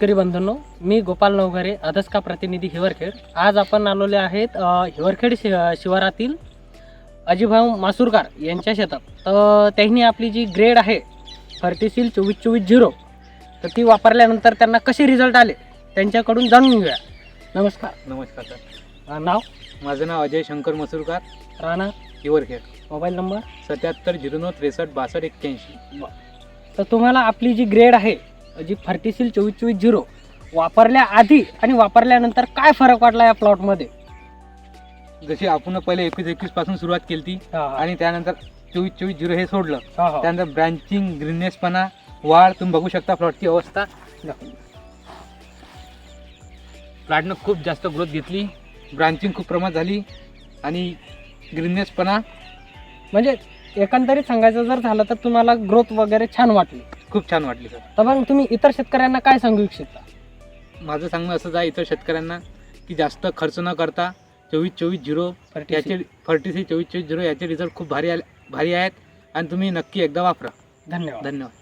शेतकरी बंधूंनो मी गोपाल नवघरे अदसका प्रतिनिधी हिवरखेड. आज आपण आलेले आहेत हिवरखेड शि शिवारातील अजिभाऊ मासूरकार यांच्या शेतात. तर त्यांनी आपली जी ग्रेड आहे फर्टिसिल चोवीस चोवीस झिरो तर ती वापरल्यानंतर त्यांना कसे रिझल्ट आले त्यांच्याकडून जाणून घेऊया. नमस्कार. नमस्कार सर. नाव? माझं नाव अजय शंकर मसूरकार. राणा? हिवरखेड. Mobile number? सत्याहत्तर झिरो नऊ त्रेसष्ट बासष्ट एक्क्याऐंशी. तर तुम्हाला आपली जी ग्रेड आहे जी फर्टिसिल चोवीस चोवीस झिरो वापरल्या आधी आणि वापरल्यानंतर काय फरक वाटला या प्लॉटमध्ये जशी आपण पहिले एकवीस एकवीसपासून सुरुवात केली ती आणि त्यानंतर चोवीस चोवीस झिरो हे सोडलं. त्यानंतर ब्रँचिंग ग्रीननेसपणा वाढ तुम्ही बघू शकता प्लॉटची अवस्था. प्लॉटनं खूप जास्त ग्रोथ घेतली ब्रांचिंग खूप प्रमाणात झाली आणि ग्रीननेसपणा म्हणजे एकंदरीत सांगायचं जर झालं तर तुम्हाला ग्रोथ वगैरे छान वाटली. खूप छान वाटली सर. तर मग तुम्ही इतर शेतकऱ्यांना काय सांगू इच्छिता? माझं सांगणं असंच आहे इतर शेतकऱ्यांना की जास्त खर्च न करता चोवीस चोवीस झिरो याचे फर्टिसी चोवीस चोवीस झिरो याचे रिझल्ट खूप भारी आले भारी आहेत. आणि तुम्ही नक्की एकदा वापरा. धन्यवाद. धन्यवाद.